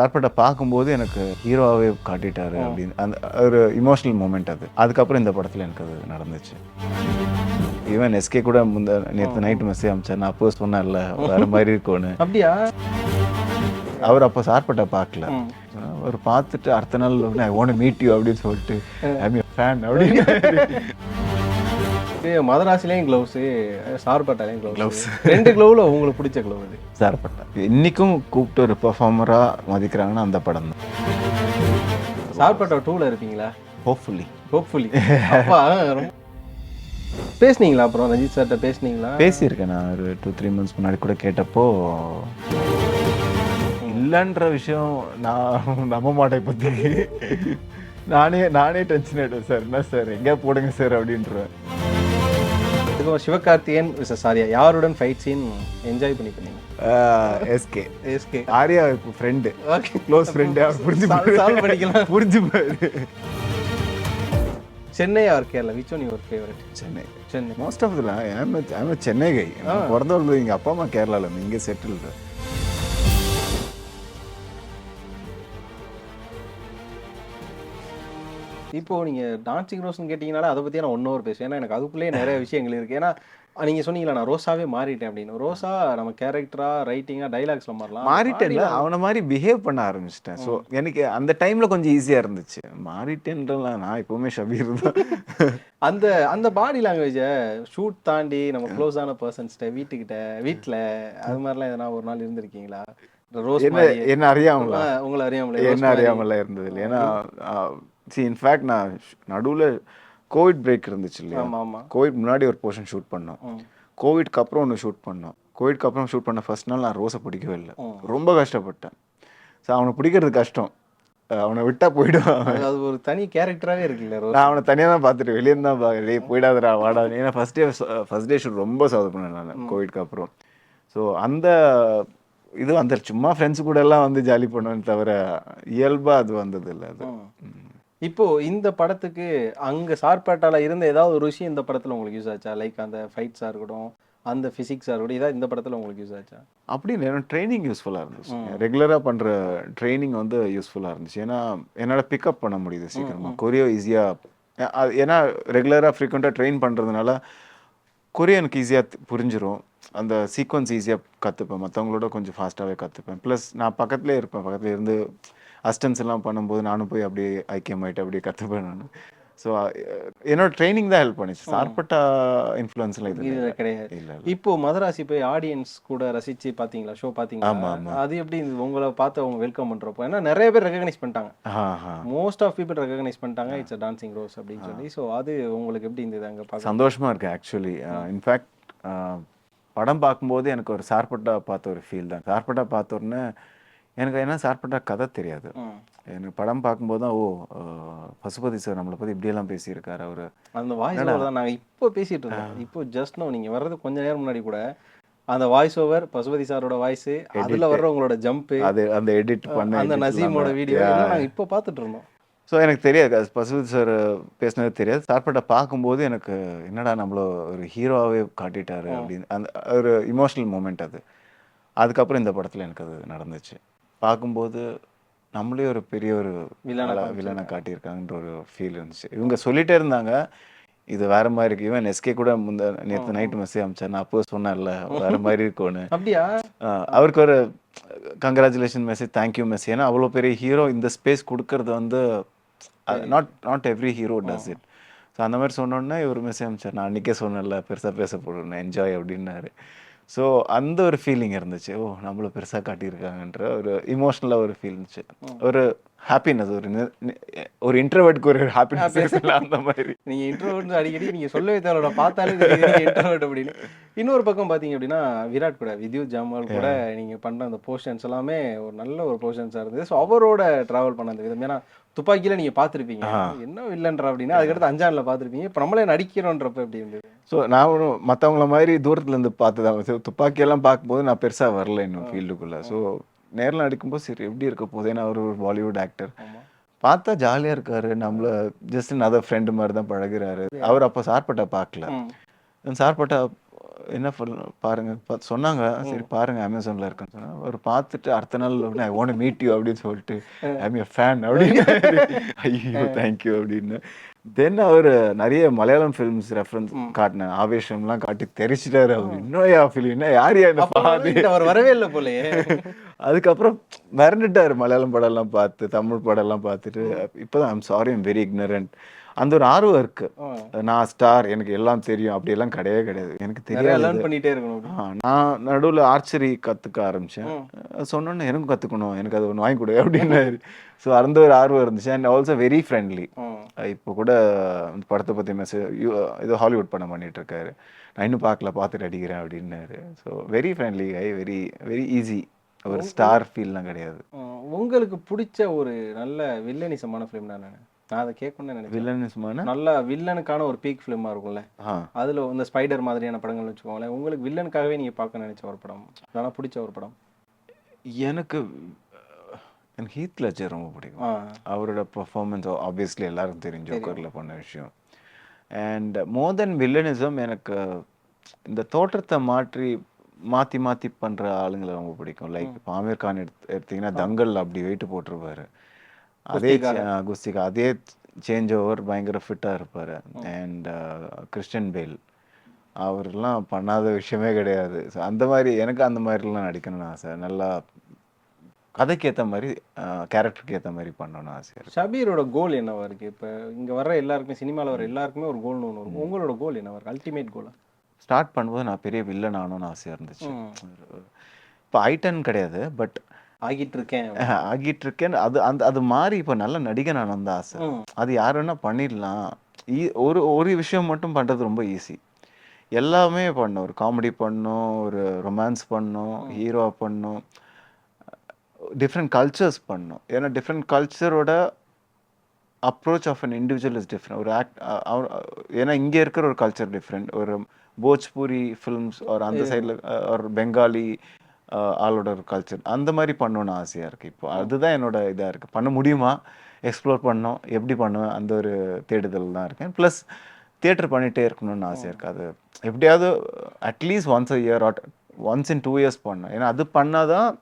சார்பட்டை பார்க்கும்போது எனக்கு ஹீரோவாகவே காட்டிட்டாரு அப்படின்னு. அந்த ஒரு இமோஷனல் மூமெண்ட் அது. அதுக்கப்புறம் இந்த படத்தில் எனக்கு அது நடந்துச்சு. ஈவன் எஸ்கே கூட முந்த நேற்று நைட்டு மெசேஜ் அமிச்சார். நான் அப்போ சொன்னேன்ல வேற மாதிரி இருக்கும்னு. அப்படியா? அவர் அப்போ சார்பட்டை பார்க்கல. அவர் பார்த்துட்டு அடுத்த நாள் ஐ ஒன் மீட் யூ அப்படின்னு சொல்லிட்டு ஐ ஃபேன் அப்படின்னு. மதராசிலையும் க்ளவுஸ் சார்பட்டாலையும் க்ளவுஸ் ரெண்டு க்ளவுல உங்களுக்கு பிடிச்ச க்ளவ் இது சார்பட்டா. இன்னைக்கும் கூப்பிட்டு ஒரு பெர்ஃபார்மராக மதிக்கிறாங்கன்னா அந்த படம் தான். சார்பட்டா டூல இருப்பீங்களா? ஹோப்ஃபுல்லி ஹோப்ஃபுல்லி அப்பா பேசுனீங்களா அப்புறம்? ரஞ்சித் சார்கிட்ட பேசுனீங்களா? பேசியிருக்கேன் நான் ஒரு டூ த்ரீ மந்த்ஸ் முன்னாடி கூட கேட்டப்போ. இல்லைன்ற விஷயம் நான் நம்ப மாட்டேன் பற்றி நானே நானே டென்ஷன் ஆகிட்டேன் சார் என்ன சார் எங்கே போடுங்க சார் அப்படின்றேன் இதுக்கு சிவகார்த்திகேயன் சாரியா யாருடன் ஃபைட் சீன் என்ஜாய் பண்ணி பண்ணீங்க எஸ்கே எஸ்கே ஆர்யா இப்போ ஃப்ரெண்டு ஓகே க்ளோஸ் ஃப்ரெண்டு புரிஞ்சு சால்வ் பண்ணிக்கலாம். புரிஞ்சு Chennai or Kerala? Which one your favourite Chennai. Chennai. Most of the I'm Chennai guy பிறந்த வளர்ந்தது எங்கள் அப்பா அம்மா கேரளாவில் இங்கே செட்டில் இப்போ நீங்க டான்சிங் ரோஸ்னு கேட்டீங்கனால அதை பத்தி நான் ஒன் ஹவர் பேசுவேன். ஏன்னா எனக்கு அதுக்குள்ளேயே நிறைய விஷயங்கள் இருக்கு. ஏன்னா நீங்க சொன்னீங்களா நான் ரோஸாவே மாறிட்டேன் அப்படின்னு. ரோஸா நம்ம கேரக்டரா ரைட்டிங்கா டைலாக்ஸ்ல மாறலாம். மாறிட்டேன்ல. அவனை மாதிரி பிஹேவ் பண்ண ஆரம்பிச்சிட்டேன். ஸோ எனக்கு அந்த டைம்ல கொஞ்சம் ஈஸியா இருந்துச்சு. மாறிட்டேன்றலாம் நான் எப்பவுமே ஷபீர் தான். அந்த அந்த பாடி லாங்குவேஜை ஷூட் தாண்டி நம்ம க்ளோஸான பர்சன்ஸ்கிட்ட வீட்டுக்கிட்ட வீட்ல அது மாதிரிலாம் எதனா ஒரு நாள் இருந்திருக்கீங்களா? ரோஸ் என்ன அறியாமல? உங்களை அறியாமலே என்ன அறியாமல இருந்தது இல்லை ஏன்னா சி இன்ஃபேக்ட் நான் நடுவுல கோவிட் பிரேக் இருந்துச்சு இல்லையா? கோவிட் முன்னாடி ஒரு போர்ஷன் ஷூட் பண்ணோம். கோவிட்க்கு அப்புறம் ஒன்று ஷூட் பண்ணோம். கோவிட்க்கு அப்புறம் ஷூட் பண்ண ஃபர்ஸ்ட் நாள் நான் ரோஸை பிடிக்கவே இல்லை. ரொம்ப கஷ்டப்பட்டேன். ஸோ அவனை பிடிக்கிறது கஷ்டம். அவனை விட்டா போயிடுவான் அது- ஒரு தனி கேரக்டராவே இருக்குல்ல நான் அவனை தனியாக தான் பார்த்துட்டு வெளியே தான் டேய் போயிடாதடா வாடா. ஏன்னா first day first day shoot ரொம்ப சொதப்பினேன் நான் கோவிட்க்கு அப்புறம். ஸோ அந்த இது அந்த சும்மா ஃப்ரெண்ட்ஸ் கூட எல்லாம் வந்து ஜாலி பண்ணுவேன் தவிர இயல்பா அது வந்தது இல்லை அது. இப்போ இந்த படத்துக்கு அங்க சார்பேட்டால இருந்த ஏதாவது ஒரு விஷயம் இந்த படத்துல உங்களுக்கு யூஸ் ஆச்சா? லைக் அந்த ஃபைட்ஸா இருக்கட்டும் அந்த பிசிக்ஸா இருக்கட்டும் இதான் இந்த படத்துல உங்களுக்கு யூஸ் ஆச்சா? அப்படின்னு ட்ரைனிங் யூஸ்ஃபுல்லாக இருந்துச்சு. ரெகுலராக பண்ணுற ட்ரைனிங் வந்து யூஸ்ஃபுல்லாக இருந்துச்சு. ஏன்னா என்னால் பிக்கப் பண்ண முடியுது சீக்கிரமாக கொரியோ ஈஸியாக ஏன்னா ரெகுலராக ஃப்ரீக்வெண்ட்டாக ட்ரெயின் பண்ணுறதுனால கொரியோ எனக்கு ஈஸியாக புரிஞ்சிரும். அந்த சீக்வன்ஸ் ஈஸியாக கற்றுப்பேன் மற்றவங்களோட கொஞ்சம் ஃபாஸ்ட்டாகவே கற்றுப்பேன் ப்ளஸ் நான் பக்கத்துலேயே இருப்பேன். பக்கத்துல இருந்து அஸ்டன்ஸ் எல்லாம் பண்ணும்போது நானும் போய் அப்படியே ஐக்கியமாயிட்டு அப்படியே கற்றுப்பேன் நான். ஸோ என்னோட ட்ரைனிங் தான் ஹெல்ப் பண்ணிச்சு. சார்பட்டா இன்ஃப்ளூயன்ஸ்லாம் இது கிடையாது. இல்லை இப்போ மதராசி போய் ஆடியன்ஸ் கூட ரசிச்சு பாத்தீங்களா? ஷோ ஆமா, பாத்தீங்களா? ஆமா. அது எப்படி? உங்களை பார்த்து அவங்க வெல்கம் பண்றப்போ ஏன்னா நிறைய பேர் ரெகக்னைஸ் பண்ணிட்டாங்க. மோஸ்ட் ஆஃப் பீப்புள் ரெகக்னைஸ் பண்ணிட்டாங்க. இட்ஸ் டான்சிங் ரோஸ் அப்படின்னு சொல்லி. ஸோ அது உங்களுக்கு எப்படி இருந்தது அங்க பார்க்க? சந்தோஷமா இருக்கு ஆக்சுவலி இன்ஃபேக்ட் படம் பார்க்கும்போது எனக்கு ஒரு சார்பட்டா பார்த்த ஒரு ஃபீல் தான். சார்பட்டா பார்த்த உடனே எனக்கு என்ன சார்பட்டா கதை தெரியாது. எனக்கு படம் பார்க்கும்போது தான் ஓ பசுபதி சார் நம்மளை பத்தி இப்படியெல்லாம் பேசியிருக்காரு அவரு. அந்த வாய்ஸ் ஓவர் தான் நாங்க இப்போ பேசிட்டு இருந்தோம். இப்போ ஜஸ்ட் நோ நீங்க வர்றது கொஞ்ச நேரம் முன்னாடி கூட அந்த வாய்ஸ் ஓவர் பசுபதி சாரோட வாய்ஸ் அதுல வர்ற உங்களோட ஜம்ப் அது அந்த எடிட் பண்ண அந்த நசீமோட வீடியோ நாங்க இப்போ பார்த்துட்டு இருந்தோம். ஸோ எனக்கு தெரியாது. பசுபதி சார் பேசினது தெரியாது. சார்பட்டை பார்க்கும்போது எனக்கு என்னடா நம்மள ஒரு ஹீரோவாகவே காட்டிட்டாரு அப்படின்னு அந்த ஒரு இமோஷனல் மூமெண்ட் அது. அதுக்கப்புறம் இந்த படத்தில் எனக்கு அது நடந்துச்சு. பார்க்கும்போது நம்மளே ஒரு பெரிய ஒரு வில்லனை வில்லனை காட்டியிருக்காங்கன்ற ஒரு ஃபீல் இருந்துச்சு. இவங்க சொல்லிட்டே இருந்தாங்க இது வேற மாதிரி இருக்கு. ஈவன் எஸ்கே கூட முந்த நேற்று நைட்டு மெசேஜ் அமிச்சார் நான் அப்போ சொன்னேன்ல வேற மாதிரி இருக்கும்னு. அப்படியா? அவருக்கு ஒரு கங்க்ராச்சுலேஷன் மெசேஜ் தேங்க்யூ மெசேஜ் ஏன்னா அவ்வளோ பெரிய ஹீரோ இந்த ஸ்பேஸ் கொடுக்கறது வந்து not not every hero does it so அந்த மாதிரி சொன்னோன்னே இவர் மெசேஜ் அமிச்சார் நான் அன்றைக்கே சொன்னேன்ல பெருசாக பேச போடுறேன் என்ஜாய் அப்படின்னாரு. ஸோ அந்த ஒரு ஃபீலிங் இருந்துச்சு. ஓ நம்மள பெருசாக காட்டியிருக்காங்கன்ற ஒரு இமோஷ்னலாக ஒரு ஃபீல் இருந்துச்சு. ஒரு ஹாப்பினஸ் ஒரு ஒரு இன்டர்வெட்டுக்கு ஒரு ஹாப்பினஸ் இருக்குல்ல அந்த மாதிரி. நீங்க இன்ட்ரோவர்ட் அடிக்கடி நீங்க சொல்லவே தேவையில்ல. பார்த்தாலே இன்ட்ரோவர்ட் அப்படின்னு. இன்னொரு பக்கம் பாத்தீங்க அப்படின்னா விராட் கூட வித்யுத் ஜாமால் கூட நீங்க பண்ண அந்த போர்ஷன்ஸ் எல்லாமே ஒரு நல்ல ஒரு போர்ஷன்ஸா இருந்தது. ஸோ அவரோட டிராவல் பண்ண அந்த விதம். ஏன்னா துப்பாக்கியில நீங்க பார்த்திருப்பீங்க. என்ன இல்லைன்ற அப்படின்னா அதுக்கடுத்து அஞ்சான்ல பார்த்திருப்பீங்க. இப்போ நம்மளே நடிக்கிறோன்றப்ப எப்படி இருந்தது ஸோ நான் மற்றவங்கள மாதிரி தூரத்துல இருந்து பார்த்து தான் சரி, துப்பாக்கியெல்லாம் பார்க்கும்போது நான் பெருசாக வரல இன்னும் ஃபீல்டுக்குள்ளே. ஸோ நேரில் நடிக்கும்போது சரி எப்படி இருக்க போகுது? ஏன்னா அவர் ஒரு பாலிவுட் ஆக்டர் பார்த்தா ஜாலியாக இருக்காரு. நம்மள ஜஸ்ட் அதர் ஃப்ரெண்டு மாதிரி தான் பழகுறாரு. அவர் அப்போ சார்பட்டா பார்க்கல. சார்பட்டா என்ன பண்ண பாருங்க சொன்னாங்க. சரி பாருங்க அமேசான்ல இருக்குன்னு சொன்னா அவர் பார்த்துட்டு அடுத்த நாள் ஐ வாண்ட் மீட் யூ அப்படின்னு சொல்லிட்டு ஐம் எ ஃபேன் அப்படின்னு. ஐயோ தேங்க்யூ அப்படின்னு. தென் அவர் நிறைய மலையாளம் ஃபிலிம்ஸ் ரெஃபரன்ஸ் காட்டினேன் ஆவேசம்லாம் காட்டி தெரிச்சிட்டாரு அவர். இன்னும் யா ஃபிலிம் என்ன யார் அவர் வரவே இல்லை போலயே. அதுக்கப்புறம் மிரண்டுட்டாரு. மலையாளம் படம்லாம் பார்த்து தமிழ் படம்லாம் பார்த்துட்டு இப்போதான் I'm sorry I'm very ignorant. அந்த ஒரு ஆர்வம் இருக்கு. நான் ஸ்டார் எனக்கு எல்லாம் தெரியும். அப்படியெல்லாம் கிடையவே கிடையாது. எனக்கு தெரியாது பண்ணிட்டே இருக்கணும் நான் நடுவில் ஆர்ச்சரி கற்றுக்க ஆரம்பித்தேன் சொன்னோன்னே எனக்கும் கற்றுக்கணும் எனக்கு அது ஒன்று வாங்கி கொடு அப்படின்னாரு. ஸோ அந்த ஒரு ஆர்வம் இருந்துச்சு. And also very friendly. இப்போ கூட படத்தை பற்றி மெசேஜ் ஏதோ ஹாலிவுட் படம் பண்ணிட்டு இருக்காரு. நான் இன்னும் பார்க்கல பார்த்துட்டு அடிக்கிறேன் அப்படின்னாரு. So very friendly I very very easy ஒரு ஸ்டார் ஃபீல்லாம் கிடையாது. உங்களுக்கு பிடிச்ச ஒரு நல்ல வில்லனிசமான ஃபிலிம் நான் நான் அதை கேட்கணும்னு நினைச்சேன். வில்லனிசமான நல்ல வில்லனுக்கான ஒரு பீக் ஃபிலிமா இருக்கும்ல. அதுல இந்த ஸ்பைடர் மாதிரியான படங்கள் வச்சுக்கோங்களேன் உங்களுக்கு வில்லனுக்காகவே நீங்க பார்க்க நினைச்ச ஒரு படம்? இல்லைனா பிடிச்ச ஒரு படம்? எனக்கு எனக்கு ஹீத் லெஜர் ரொம்ப பிடிக்கும். அவரோட பர்ஃபார்மன்ஸ் ஆப்வியஸ்லி எல்லாருக்கும் தெரியும் ஜோக்கரில் பண்ண விஷயம். அண்ட் மோர் தென் வில்லனிசம் எனக்கு இந்த தோற்றத்தை மாற்றி மாற்றி மாற்றி பண்ணுற ஆளுங்களை ரொம்ப பிடிக்கும். லைக் இப்போ ஆமீர் கான் எடுத்து எடுத்தீங்கன்னா தங்கல் அப்படி வெயிட் போட்டிருப்பாரு. அதே குஸ்திகா அதே சேஞ்ச் ஓவர் பயங்கர ஃபிட்டாக இருப்பார். அண்ட் கிறிஸ்டியன் பேல் அவர்லாம் பண்ணாத விஷயமே கிடையாது. ஸோ அந்த மாதிரி எனக்கு அந்த மாதிரிலாம் நடிக்கணும்னு ஆசை. நல்லா கதைக்கு ஏற்ற மாதிரி கேரக்டருக்கு ஏற்ற மாதிரி பண்ணணும்னு ஆசை ஷபீரோட கோல் என்னவா இருக்கு? இப்ப இங்க வர்ற எல்லாருக்குமே சினிமால வர எல்லாருக்குமே ஒரு கோல்னு ஒன்று இருக்கும் உங்களோட கோல் என்னவா இருக்கு? அல்டிமேட் கோலா ஸ்டார்ட் பண்ணும்போது நான் பெரிய வில்லன் ஆகணும்னு ஆசையாக இருந்துச்சு. இப்போ ஐட்டன் கிடையாது. பட் ஆகிட்டு இருக்கேன் ஆகிட்டு இருக்கேன் அது அந்த அது மாறி இப்போ நல்ல நடிகன் ஆனந்த ஆசை. அது யார் வேணா பண்ணிடலாம். ஒரு ஒரு விஷயம் மட்டும் பண்ணுறது ரொம்ப ஈஸி எல்லாமே பண்ணும். ஒரு காமெடி பண்ணும் ஒரு ரொமான்ஸ் பண்ணும் ஹீரோ பண்ணும். டிஃப்ரெண்ட் கல்ச்சர்ஸ் பண்ணும். ஏன்னா different கல்ச்சரோட approach of an individual is different ஒரு ஆக்ட் ஏன்னா இங்கே இருக்கிற ஒரு கல்ச்சர் டிஃப்ரெண்ட் ஒரு போஜ்பூரி ஃபிலிம்ஸ் ஒரு அந்த சைடில் ஒரு பெங்காலி ஆளோட ஒரு கல்ச்சர் அந்த மாதிரி பண்ணணும்னு ஆசையாக இருக்குது இப்போ. அதுதான் என்னோட இதாக இருக்குது பண்ண முடியுமா? எக்ஸ்ப்ளோர் பண்ணோம் எப்படி பண்ணுவேன்? அந்த ஒரு தேடுதல் தான் இருக்கேன். ப்ளஸ் தியேட்டர் பண்ணிகிட்டே இருக்கணும்னு ஆசையாக இருக்குது அது எப்படியாவது at least once a year at once in two years பண்ணேன் ஏன்னா அது பண்ணாதான்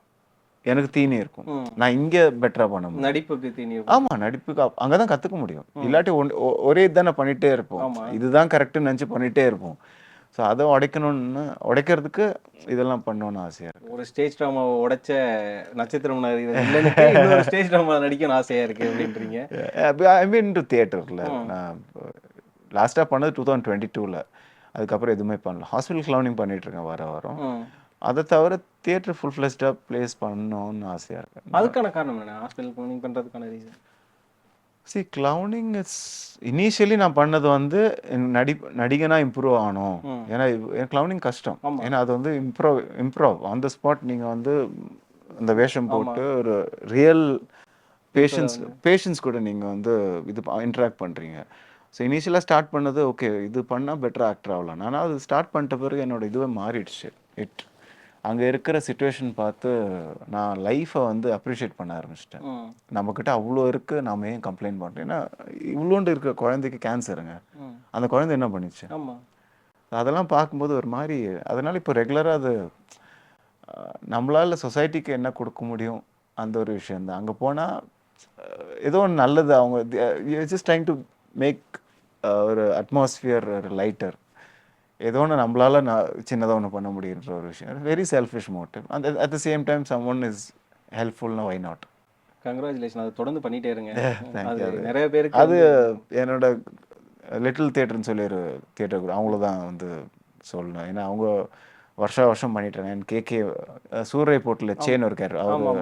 எனக்கு தீனி இருக்கும். நான் இங்கே பெட்டராக பண்ண முடியும். நடிப்புக்கு தீனி ஆமா நடிப்புக்கு அப்- அங்கதான் கத்துக்க முடியும். இல்லாட்டி ஒன்- ஒரே இதுதானே பண்ணிட்டே இருப்போம். இதுதான் கரெக்ட்னு நினைச்சு பண்ணிட்டே இருப்போம். ஸோ அதை உடைக்கணும்னு உடைக்கிறதுக்கு இதெல்லாம் பண்ணணும்னு ஆசையா இருக்கு. ஒரு ஸ்டேஜ் ட்ராமாவை உடைச்ச நட்சத்திரம் ஸ்டேஜ் ட்ராமா நடிக்கணும் ஆசையா இருக்கு அப்படின்றீங்க. ஐ மீன் டு தியேட்டரில் நான் லாஸ்ட்டாக பண்ணது டூ தௌசண்ட் டுவெண்ட்டி டூவில் அதுக்கப்புறம் எதுவுமே பண்ணல. ஹாஸ்பிட்டல் கிளவுனிங் பண்ணிட்டு இருக்கேன் வர வாரம். அதை தவிர தியேட்டர் ஃபுல் ஃப்ளெஸ்டாக ப்ளேஸ் பண்ணணும்னு ஆசையா இருக்கு. அதுக்கான காரணம் என்ன? ஹாஸ்பிட்டல் க்ளீனிங் பண்றதுக்கான reason see clowning it's initially நான் பண்ணது வந்து நடி நடிகனா இம்ப்ரூவ் ஆகணும் ம். ஏன்னா கிளவுனிங் கஷ்டம். ஏன்னா அது வந்து improve improve on the spot நீங்க வந்து அந்த வேஷம் போட்டு ஒரு ரியல் பேஷன்ஸ் பேஷன்ஸ் கூட நீங்க வந்து இது இன்ட்ராக்ட் பண்றீங்க. ஸோ இனிஷியலாக ஸ்டார்ட் பண்ணது ஓகே இது பண்ணால் பெட்டர் ஆக்டர் ஆகலாம். ஆனால் அது ஸ்டார்ட் பண்ணிட்ட பிறகு என்னோட இதுவே மாறிடுச்சு. இட் அங்கே இருக்கிற சுச்சுவேஷன் பார்த்து நான் லைஃப்பை வந்து அப்ரிஷியேட் பண்ண ஆரம்பிச்சிட்டேன். நம்மக்கிட்ட அவ்வளோ இருக்கு நாம ஏன் கம்ப்ளைண்ட் பண்ணுறோம் ஏன்னா இவ்வளோண்டு இருக்கிற குழந்தைக்கு கேன்சருங்க. அந்த குழந்தை என்ன பண்ணிச்சு? அதெல்லாம் பார்க்கும்போது ஒரு மாதிரி அதனால இப்போ ரெகுலராக அது நம்மளால சொசைட்டிக்கு என்ன கொடுக்க முடியும்? அந்த ஒரு விஷயம் தான். அங்கே போனால் ஏதோ ஒன்று நல்லது அவங்க ஜஸ்ட் ட்ரைங் டு மேக் ஒரு அட்மாஸ்பியர் ஒரு லைட்டர் ஏதோ ஒன்று நம்மளால நான் சின்னதாக ஒன்று பண்ண முடியுன்ற ஒரு விஷயம். வெரி செல்ஃபிஷ் மோட்டிவ் அந்த at the same time someone is ஹெல்ப்ஃபுல்னா why not congratulation அதை தொடர்ந்து பண்ணிட்டே இருங்க. அது நிறைய பேருக்கு அது என்னோட லிட்டில் தியேட்டர்னு சொல்லி ஒரு தியேட்டர் குரூப் அவங்கள தான் வந்து சொல்லணும். ஏன்னா அவங்க வருஷா வருஷம் பண்ணிட்டாங்க. என் கேகே சூரிய போட்டில் சேன் ஆமா. அவர்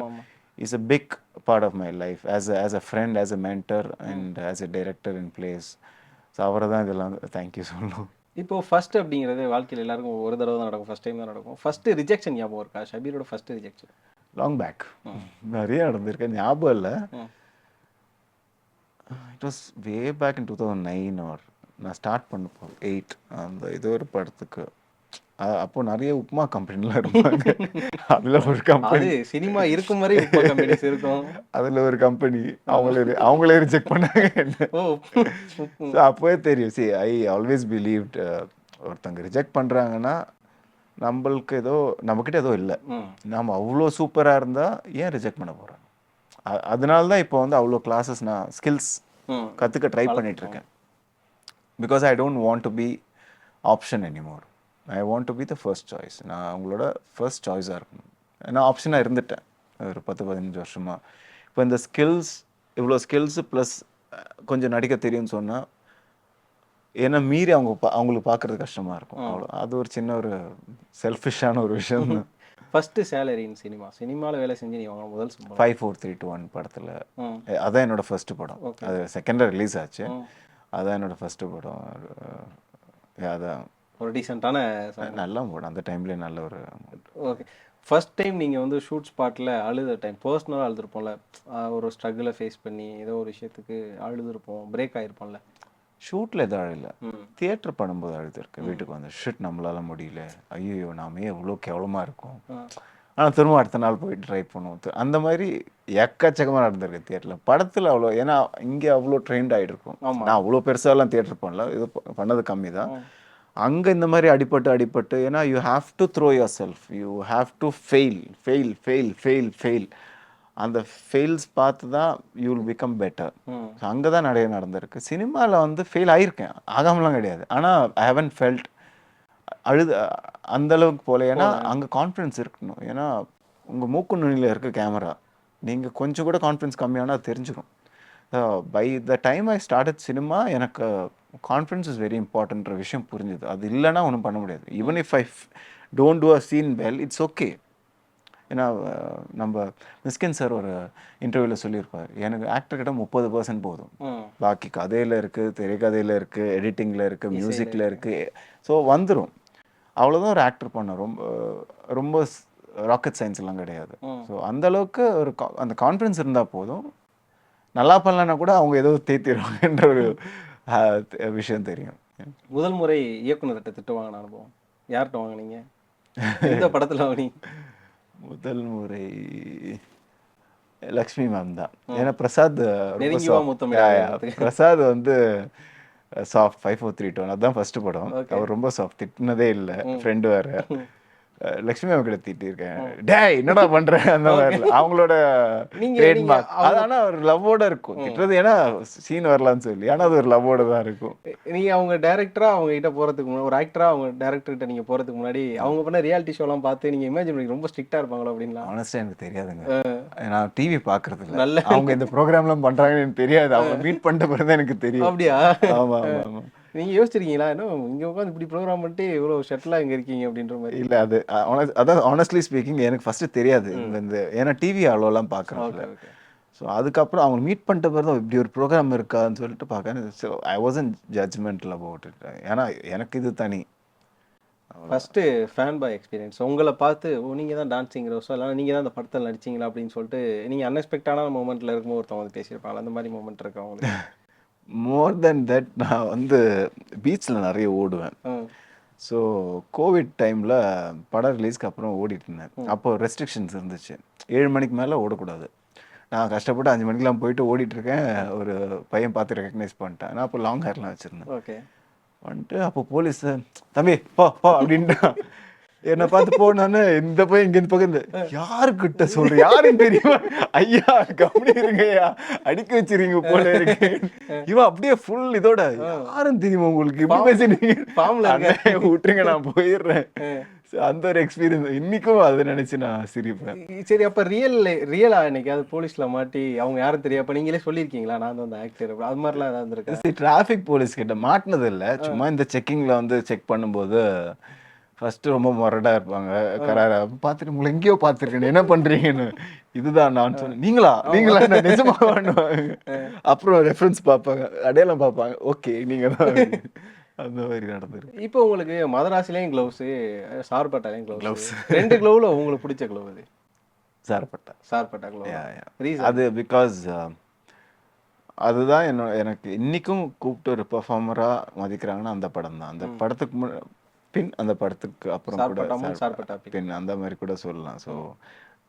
is a big part of my life as as a friend as a mentor and as a director in place so அவரை தான் இதெல்லாம் தேங்க்யூ சொல்லணும். இப்போ ஃபர்ஸ்ட் அப்படிங்கிறது வாழ்க்கையில் எல்லாருக்கும் ஒரு தடவை தான் நடக்கும். ஃபர்ஸ்ட் டைம் தான் நடக்கும். ஃபர்ஸ்ட் ரிஜெக்ஷன் ஞாபகம் இருக்கா? ஷபீரோட ஃபர்ஸ்ட் ரிஜெக்ஷன் லாங் பேக் நிறைய நடந்திருக்கு ஞாபகம் இல்லை. It was way back in two thousand nine or நான் ஸ்டார்ட் பண்ணப்போ எயிட் அந்த இது ஒரு படத்துக்கு. அ- அப்போ நிறைய உப்மா கம்பெனிலாம் இருப்பாங்க. அதில் ஒரு கம்பெனி. அது சினிமா இருக்கும் வரை கம்பெனிஸ் இருக்கும். அதில் ஒரு கம்பெனி. அவங்களே அவங்களே ரிஜெக்ட் பண்ணாங்க என்ன. ஓ. ஸோ அப்போவே தெரியும். சி ஐ ஆல்வேஸ் பிலீவ்ட் ஒருத்தங்க ரிஜெக்ட் பண்ணுறாங்கன்னா நம்மளுக்கு ஏதோ நம்மக்கிட்ட ஏதோ இல்லை. ம். நாம் அவ்வளோ சூப்பராக இருந்தால் ஏன் ரிஜெக்ட் பண்ண போகிறோம் அதனால தான் இப்போ வந்து அவ்வளோ கிளாஸஸ் நான் ஸ்கில்ஸ் ம். கற்றுக்க ட்ரை பண்ணிட்டு இருக்கேன். Because I don't want to be option anymore I want to be the first choice நான் அவங்களோட ஃபர்ஸ்ட் சாய்ஸாக இருக்கணும். நான் ஆப்ஷனாக இருந்துட்டேன். ஒரு பத்து பதினஞ்சு வருஷமாக இப்போ இந்த ஸ்கில்ஸ் இவ்வளோ ஸ்கில்ஸு ப்ளஸ் கொஞ்சம் நடிக்க தெரியும்னு சொன்னால் ஏன்னா மீறி அவங்க பா- அவங்களுக்கு பார்க்குறது கஷ்டமாக இருக்கும். அவ்வளோ அது ஒரு சின்ன ஒரு செல்ஃபிஷான ஒரு விஷயம். தான் ஃபர்ஸ்ட் சேலரி இன் சினிமா சினிமாவில் வேலை செஞ்சு நீ வாங்கின முதல் சம்பளம். Five four three two one படத்தில். அதான் என்னோட ஃபர்ஸ்ட் படம். அது செகண்டாக ரிலீஸ் ஆச்சு. அதான் என்னோட ஃபர்ஸ்ட் படம். அதான். ஒரு டீசெண்டான நல்ல படம் அந்த டைம்லேயே நல்ல ஒரு ஓகே ஃபர்ஸ்ட் டைம் நீங்கள் வந்து ஷூட் ஸ்பாட்டில் அழுத டைம் பர்சனலாக அழுதுருப்போம்ல. ஒரு ஸ்ட்ரகிளை ஃபேஸ் பண்ணி ஏதோ ஒரு விஷயத்துக்கு அழுதுருப்போம் பிரேக் ஆகிருப்போம்ல ஷூட்டில் எதுவும் அழல தியேட்டர் பண்ணும்போது அழுதுருக்கு. வீட்டுக்கு வந்து ஷிட் நம்மளால முடியல. ஐயோ நாமே எவ்வளோ கேவலமாக இருக்கும். ஆனால் திரும்ப அடுத்த நாள் போயிட்டு ட்ரை பண்ணுவோம். அந்த மாதிரி எக்கச்சக்கமாக நடந்திருக்கு தியேட்டரில் படத்தில் அவ்வளோ ஏன்னா இங்கே அவ்வளோ ட்ரெயின்ட் ஆகிட்டு இருக்கும். நான் அவ்வளோ பெருசாலாம் தியேட்டர் பண்ணல இது பண்ணது கம்மி தான். அங்கே இந்த மாதிரி அடிபட்டு அடிபட்டு ஏன்னா you have to throw yourself you have to fail fail fail fail fail அந்த ஃபெயில்ஸ் பார்த்து தான் யூ வில் பிகம் பெட்டர் ம். அங்கே தான் நிறைய நடந்திருக்கு. சினிமாவில் வந்து ஃபெயில் ஆயிருக்கேன். ஆகாமலாம் கிடையாது. ஆனால் ஐ ஹவன் ஃபெல்ட் அழுது அந்த அளவுக்கு போல. ஏன்னா அங்கே கான்ஃபிடன்ஸ் இருக்கணும். ஏன்னா உங்கள் மூக்கு நுனியில் இருக்க கேமரா நீங்கள் கொஞ்சம் கூட கான்ஃபிடன்ஸ் கம்மியானா அது தெரிஞ்சிடும் by the time I started cinema எனக்கு கான்ஃபிடன்ஸ் இஸ் வெரி இம்பார்ட்டன்ற விஷயம் புரிஞ்சுது. அது இல்லைன்னா ஒன்றும் பண்ண முடியாது. Even if I don't do a scene well it's okay ஏன்னா நம்ம மிஸ்கின் சார் ஒரு இன்டர்வியூவில் சொல்லியிருப்பார். எனக்கு ஆக்டர் கிட்ட முப்பது பர்சன்ட் போதும். பாக்கி கதையில் இருக்குது திரைக்கதையில் இருக்குது எடிட்டிங்கில் இருக்குது மியூசிக்கில் இருக்குது ஸோ வந்துடும் அவ்வளோதான் ஒரு ஆக்டர் பண்ண ரொம்ப ரொம்ப ராக்கெட் சயின்ஸ் எல்லாம் கிடையாது. ஸோ அந்த அளவுக்கு ஒரு அந்த கான்ஃபிடன்ஸ் இருந்தால் போதும். நல்லா பண்ணலன்னா கூட அவங்க ஏதோ தேத்திடுவாங்கன்ற ஒரு விஷயம் தெரியும். முதல் முறை இயக்குனர்கிட்ட திட்டு வாங்கின அனுபவம். யார்கிட்ட வாங்குனீங்க? எந்த படத்தில் வாங்கினீங்க? முதல் முறை லக்ஷ்மி மேம் தான். ஏன்னா பிரசாத். பிரசாத் வந்து soft five four three tone அதுதான் ஃபர்ஸ்ட் படம். அவர் ரொம்ப சாஃப்ட் திட்டினதே இல்லை. ஃப்ரெண்டு வேற. லக்ஷ்மி கிட்ட திட்டிருக்கேன். டேய் என்னடா பண்ற? அந்த மாதிரி அவங்களோட நீங்க- ட்ரேட்மார்க் அது ஆனா ஒரு லவ்வோட இருக்கும். திட்டுறது ஏன்னா சீன் வரலாம்னு சொல்லி. ஆனா அது ஒரு லவ்வோட தான் இருக்கும். நீங்க அவங்க டேரக்டரா அவங்க கிட்ட போறதுக்கு முன்னாடி ஒரு ஆக்டரா அவங்க டேரக்டர் கிட்ட நீங்க போறதுக்கு முன்னாடி அவங்க பண்ண ரியாலிட்டி ஷோலாம் பார்த்து நீங்க இமேஜின் பண்ணி ரொம்ப ஸ்ட்ரிக்டா இருப்பாங்களோ அப்படின்லாம்? ஆனஸ்டா எனக்கு தெரியாதுங்க. நான் டிவி பாக்குறது இல்ல. நல்ல- அவங்க இந்த ப்ரோக்ராம்லாம் பண்றாங்கன்னு எனக்கு தெரியாது. அவங்க மீட் பண்ணிட்ட பிறகு தான் எனக்கு தெரியும். அப்படியா? ஆமா ஆமா ஆமா. நீங்க யோசிச்சிருக்கீங்களா? இன்னும் இங்க உட்காந்து இப்படி ப்ரோக்ராம் பண்ணிட்டு இவ்வளவு ஷட்டிலா இங்க இருக்கீங்க அப்படின்ற மாதிரி. இல்ல அது அதான் ஆனஸ்ட்லி ஸ்பீக்கிங் எனக்கு ஃபர்ஸ்ட் தெரியாது. இந்த- ஏன்னா டிவி அவ்வளோலாம் ஓகே ஸோ அதுக்கப்புறம் அவங்க மீட் பண்ணிட்ட பிறகு இப்படி ஒரு ப்ரோக்ராம் இருக்கான்னு சொல்லிட்டு பார்க்க so I wasn't judgmental about it ஏன்னா எனக்கு இது தனி. ஃபர்ஸ்ட் ஃபேன் பாய் எக்ஸ்பீரியன்ஸ் உங்களை பார்த்து ஓ நீங்க தான் டான்சிங் ரோஸோ இல்லை நீங்க தான் அந்த படத்தில் நடிச்சீங்களா? அப்படின்னு சொல்லிட்டு நீங்க அன்எக்ஸ்பெக்டான மூமெண்ட்ல இருக்கும்போது ஒருத்தவங்க வந்து பேசியிருப்பாங்க அந்த மாதிரி மூமெண்ட் இருக்கு அவங்களுக்கு மோர் தென் தட் நான் வந்து பீச்சில் நிறைய ஓடுவேன். ஸோ கோவிட் டைமில் படம் ரிலீஸ்க்கு அப்புறம் ஓடிட்டு இருந்தேன். அப்போ ரெஸ்ட்ரிக்ஷன்ஸ் இருந்துச்சு. ஏழு மணிக்கு மேலே ஓடக்கூடாது. நான் கஷ்டப்பட்டு அஞ்சு மணிக்கெலாம் போயிட்டு ஓடிட்டு இருக்கேன். ஒரு பையன் பார்த்து ரெக்கக்னைஸ் பண்ணிட்டேன். நான் அப்போ லாங் ஹேர்லாம் வச்சுருந்தேன். ஓகே. வந்துட்டு அப்போ போலீஸ் தம்பி போ போ அப்படின்ட்டு என்னை பார்த்து போனான்னு இந்த பையன் இங்க இந்த பக்கம் இந்த யாருக்கிட்ட சொல்ற? யாரும் தெரியுமா? ஐயா கவனி இருங்கய்யா. அடிக்க வச்சிருங்க போல இருக்கு. இவன் அப்படியே ஃபுல் இதோட யாரும் தெரியுமா உங்களுக்கு? இப்படி அண்ணே, விட்டுருங்க நான் போயிடுறேன். அந்த ஒரு எக்ஸ்பீரியன்ஸ் இன்னைக்கும் அதை நினைச்சு நான் சிரிப்பேன். சரி அப்ப ரியல் ரியலா என்னைக்காவது போலீஸ்ல மாட்டி அவங்க யாரும் தெரியும்? அப்ப நீங்களே சொல்லியிருக்கீங்களா? நான் அந்த ஆக்டர் அது மாதிரிலாம் ஏதாவது இருக்கா டிராஃபிக் போலீஸ் கிட்ட மாட்டினது இல்ல. சும்மா இந்த செக்கிங்ல வந்து செக் பண்ணும்போது ஃபர்ஸ்ட் ரொம்ப முரடா இருப்பாங்க கராரா. பார்த்துட்டு உங்களை எங்கேயோ பார்த்துருக்கேன். என்ன பண்றீங்கன்னு? இதுதான் நான். சொன்னேன் நீங்களா? நீங்களா நான் நிஜமா பண்ணுவாங்க அப்புறம் ரெஃபரன்ஸ் பார்ப்பாங்க அடையாளம் பார்ப்பாங்க. ஓகே நீங்க தான். அந்த மாதிரி நடந்திருக்கு இப்போ உங்களுக்கு மதராசிலையும் க்ளவுஸ் சார்பட்டாலையும் க்ளவுஸ் ரெண்டு க்ளவுல உங்களுக்கு பிடிச்ச க்ளவ் அது சார்பட்டா. சார்பட்டா க்ளவ் அது பிகாஸ் அதுதான் என்னோட எனக்கு இன்னைக்கும் கூப்பிட்டு ஒரு பெர்ஃபார்மராக மதிக்கிறாங்கன்னா அந்த படம் தான் அந்த படத்துக்கு முன்ன- பின் அந்த படத்துக்கு அப்புறம் கூட சார்பட்டா பின். அந்த மாதிரி கூட சொல்லலாம். ஸோ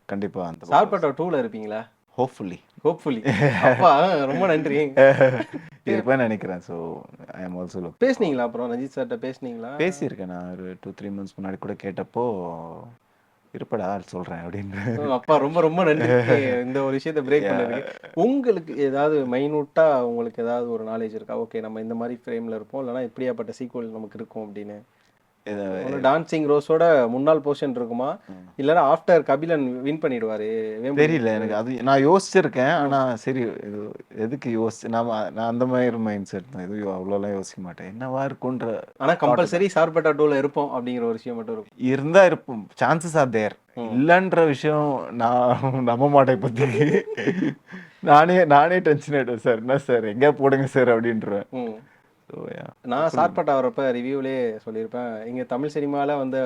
கண்டிப்பா அந்த சார்பட்டா டூல இருப்பீங்களா? ஹோப்ஃபுல்லி ஹோப்ஃபுல்லி அப்பா ரொம்ப நன்றி. இருப்பேன்னு நினைக்கிறேன். So I am also look பேசுனீங்களா அப்புறம்? ரஞ்சித் சார்கிட்ட பேசுனீங்களா? பேசியிருக்கேன். நான் ஒரு டூ த்ரீ மந்த்ஸ் முன்னாடி கூட கேட்டப்போ இருப்படா சொல்கிறேன் அப்படின்னு அப்பா ரொம்ப ரொம்ப நன்றி. இந்த ஒரு விஷயத்தை பிரேக் பண்ணிருக்கீங்க உங்களுக்கு ஏதாவது மைனூட்டா உங்களுக்கு ஏதாவது ஒரு நாலேஜ் இருக்கா? ஓகே நம்ம இந்த மாதிரி ஃப்ரேம்ல இருப்போம். இல்லைன்னா இப்படியாப்பட்ட சீக்வல் நமக்கு இருக்கும் அப்படின்னு. டான்சிங் ரோஸோட முன்னாள் போர்ஷன் இருக்குமா? இல்லைன்னா ஆஃப்டர் கபிலன் வின் பண்ணிடுவாரு தெரியல எனக்கு அது நான் யோசிச்சிருக்கேன் ஆனா சரி எதுக்கு யோசிச்சு நான் நான் அந்த மாதிரி மைண்ட் செட் தான். இது அவ்வளோலாம் யோசிக்க மாட்டேன். என்னவா இருக்குன்ற ஆனா கம்பல்சரி சார்பட்டா டூல இருப்போம் அப்படிங்கிற ஒரு விஷயம் மட்டும் இருக்கும். இருந்தா இருப்போம். சான்சஸ் ஆர் தேர் இல்லைன்ற விஷயம் நான் நம்ப மாட்டேன் இப்போதைக்கு. நானே நானே டென்ஷன் ஆயிட்டேன் சார் என்ன சார்? எங்க போடுங்க சார் அப்படின்றேன். ஸோ நான் சார்பட்டா வரப்ப ரிவ்யூலே சொல்லியிருப்பேன். இங்க தமிழ் சினிமால வந்து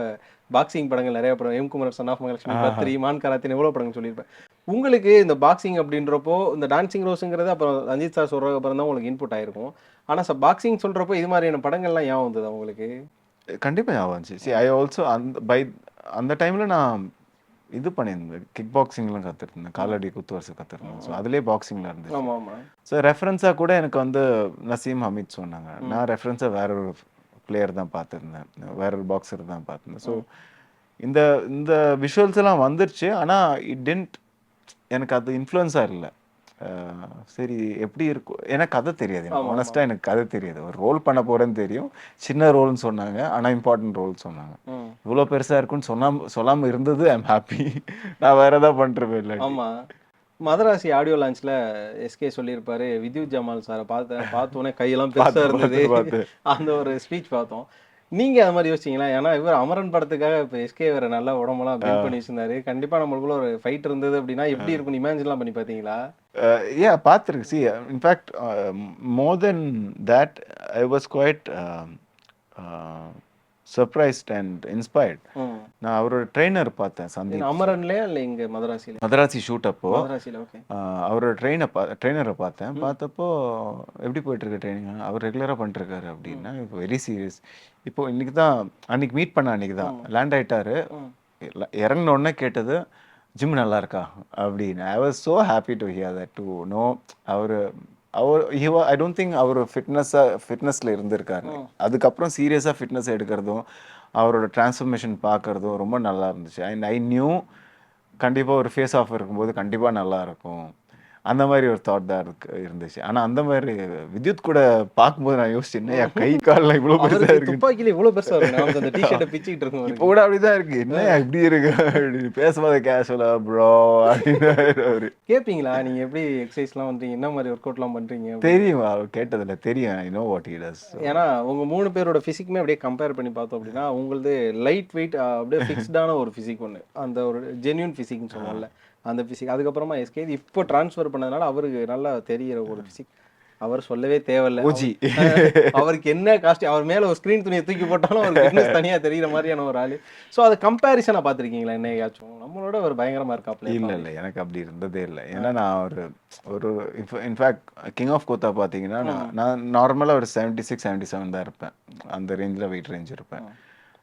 பாக்ஸிங் படங்கள் நிறைய படம். M Kumaran son of Mahalakshmi Badri மான் கராத்தின் எவ்வளவு படங்கள் சொல்லியிருப்பேன். உங்களுக்கு இந்த பாக்ஸிங் அப்படின்றப்போ இந்த டான்சிங் ரோஸுங்கிறது அப்புறம் ரஞ்சித் சார் சொல்றதுக்கு அப்புறம் தான் உங்களுக்கு இன்புட் ஆயிருக்கும். ஆனா சார் பாக்ஸிங் சொல்றப்போ இது மாதிரியான படங்கள்லாம் ஏன் வந்தது உங்களுக்கு? கண்டிப்பா ஞாபகம் சி ஐ ஆல்சோ அந்த பை அந்த டைம்ல நான் இது பண்ணியிருந்தேன். கிக் பாக்ஸிங்லாம் கற்றுருந்தேன் காலடி குத்து வருஷம் கற்றுருந்தேன் ஸோ அதுலேயே பாக்ஸிங்கில் இருந்துச்சு. ஸோ ரெஃபரன்ஸாக கூட எனக்கு வந்து நசீம் ஹமீத் சொன்னாங்க. நான் ரெஃபரன்ஸாக வேற ஒரு பிளேயர் தான் பார்த்துருந்தேன். வேற ஒரு பாக்ஸர் தான் பார்த்துருந்தேன். ஸோ இந்த இந்த விஷுவல்ஸ் எல்லாம் வந்துருச்சு. ஆனால் இட் டென்ட் எனக்கு அது இன்ஃப்ளூயன்ஸாக இல்லை. சரி எப்படி இருக்கும் எனக்கு கதை தெரியாது ஆனஸ்ட்டாக எனக்கு கதை தெரியாது. ஒரு ரோல் பண்ண போகிறேன்னு தெரியும். சின்ன ரோல்னு சொன்னாங்க ஆனால் இம்பார்ட்டன்ட் ரோல் சொன்னாங்க. இவ்வளோ பெருசாக இருக்குன்னு சொல்லாம சொல்லாமல் இருந்தது ஐம் ஹாப்பி நான் வேற ஏதாவது பண்ணுறேன் இல்லை ஆமா. மதராசி ஆடியோ லான்ச்ல எஸ்கே சொல்லியிருப்பாரு வித்யுத் ஜமால் சாரை பார்த்தேன் பார்த்தோன்னே கையெல்லாம் பெருசா பார்த்து, இருந்தது. பார்த்து, அந்த ஒரு ஸ்பீச் பார்த்தோம். நீங்க அது மாதிரி யோசிச்சீங்களா? ஏன்னா இவர் அமரன் படத்துக்காக இப்ப எஸ்கே வேற நல்லா உடம்பெல்லாம் பில்ட் பண்ணி வச்சிருந்தாரு. கண்டிப்பா நம்மளுக்குள்ள ஒரு ஃபைட் இருந்தது அப்படின்னா எப்படி இருக்கும்? இமேஜின்லாம் பண்ணி பாத்தீங்களா? yeah பார்த்துருக்கு see in fact more then that I was quite surprised and inspired. நான் அவரோட ட்ரெயினர் பார்த்தேன் சந்தீப் அமரன்லயா இல்ல இங்க மதராசில? மதராசி ஷூட் அப்போ. அவரோட ட்ரெயினை பா ட்ரெயினரை பார்த்தேன். பார்த்தப்போ எப்படி போயிட்டு இருக்கு ட்ரைனிங் அவர் ரெகுலராக பண்ணிருக்காரு அப்படின்னா இப்போ வெரி சீரியஸ் இப்போ இன்னைக்கு தான் அன்னைக்கு மீட் பண்ண அன்னைக்கு தான். லேண்ட் ஆயிட்டாரு. இறங்குன உடனே கேட்டது ஜிம் நல்லா இருக்கா? அப்படின்னு. I was so happy to hear that to know அவர் அவர் ஹிவா ஐ டோன்ட் திங்க் அவர் ஃபிட்னஸாக ஃபிட்னஸில் இருந்திருக்காரு. அதுக்கப்புறம் சீரியஸாக ஃபிட்னஸ் எடுக்கிறதும் அவரோட டிரான்ஸ்ஃபர்மேஷன் பார்க்கறதும் ரொம்ப நல்லா இருந்துச்சு. அண்ட் ஐ நியூ கண்டிப்பாக ஒரு ஃபேஸ் ஆஃப் இருக்கும்போது கண்டிப்பாக நல்லா இருக்கும். அந்த மாதிரி ஒரு தாட் தான் இருக்கு இருந்துச்சு. ஆனால் அந்த மாதிரி வித்யுத் கூட பார்க்கும்போது நான் யோசிச்சேன் கை கால்லாம் இவ்வளோ பெருசாக இருக்கு. துப்பாக்கில இவ்வளவு பெருசா இருக்கு. அந்த டிஷர்ட்டை பிச்சுக்கிட்டு இருக்கோம் இப்போ கூட அப்படிதான் இருக்கு. என்ன இப்படி இருக்கு? அப்படின்னு பேசும்போது கேஷுவலா ப்ரோ அப்படின்னு அவரு. கேப்பீங்களா? நீங்க எப்படி எக்ஸசைஸ்லாம் பண்றீங்க? என்ன மாதிரி ஒர்க் அவுட்லாம் பண்றீங்க தெரியும்? கேட்டதில்ல. தெரியும். ஐ நோ வாட் டஸ் ஏன்னா உங்க மூணு பேரோட பிசிக்குமே அப்படியே கம்பேர் பண்ணி பார்த்தோம் அப்படின்னா உங்களது லைட் வெயிட் அப்படியே ஃபிக்ஸ்டான ஒரு பிசிக் ஒன்று அந்த ஒரு ஜென்யூன் பிசிக்னு சொல்லுவோம்ல. அந்த பிசிக் அதுக்கப்புறமா எஸ்கே இப்போ ட்ரான்ஸ்ஃபர் பண்ணதுனால அவருக்கு நல்லா தெரியிற ஒரு பிசிக் அவர் சொல்லவே தேவையில்ல. ஓஜி அவர்- அவருக்கு என்ன காஸ்ட் அவர் மேல ஒரு ஸ்கிரீன் துணியை தூக்கி போட்டாலும் அவருக்கு fitness தனியா தெரியுற மாதிரியான ஒரு ஆளு. ஸோ அது கம்பேரிசனா பார்த்திருக்கீங்களா என்னையாச்சும் நம்மளோட ஒரு பயங்கரமா இருக்காப்ல. இல்ல இல்ல எனக்கு அப்படி இருந்ததே இல்லை. ஏன்னா நான் ஒரு ஒரு இன்ஃபேக்ட் கிங் ஆஃப் கோத்தா பார்த்தீங்கன்னா நான் நான் நார்மலாக ஒரு செவன்ட்டி சிக்ஸ் செவன்ட்டி செவன் தான் இருப்பேன். அந்த ரேஞ்சில் வெயிட் ரேஞ்ச் இருப்பேன்.